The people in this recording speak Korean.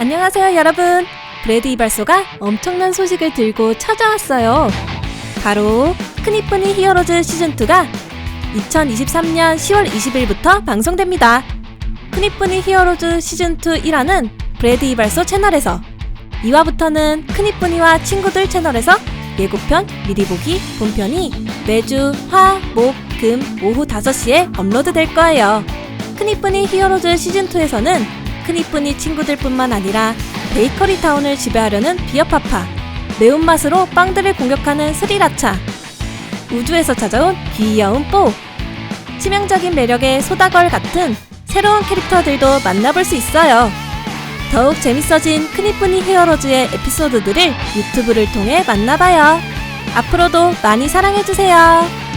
안녕하세요, 여러분. 브래드 이발소가 엄청난 소식을 들고 찾아왔어요. 바로 크니프니 히어로즈 시즌2가 2023년 10월 20일부터 방송됩니다. 크니프니 히어로즈 시즌2 1화는 브래드 이발소 채널에서 2화부터는 크니프니와 친구들 채널에서 예고편, 미리 보기, 본편이 매주 화, 목, 금, 오후 5시에 업로드 될 거예요. 크니프니 히어로즈 시즌2에서는 크니프니 친구들뿐만 아니라 베이커리 타운을 지배하려는 비어파파, 매운맛으로 빵들을 공격하는 스리라차, 우주에서 찾아온 귀여운 뽀, 치명적인 매력의 소다걸 같은 새로운 캐릭터들도 만나볼 수 있어요. 더욱 재밌어진 크니프니 히어로즈의 에피소드들을 유튜브를 통해 만나봐요. 앞으로도 많이 사랑해주세요.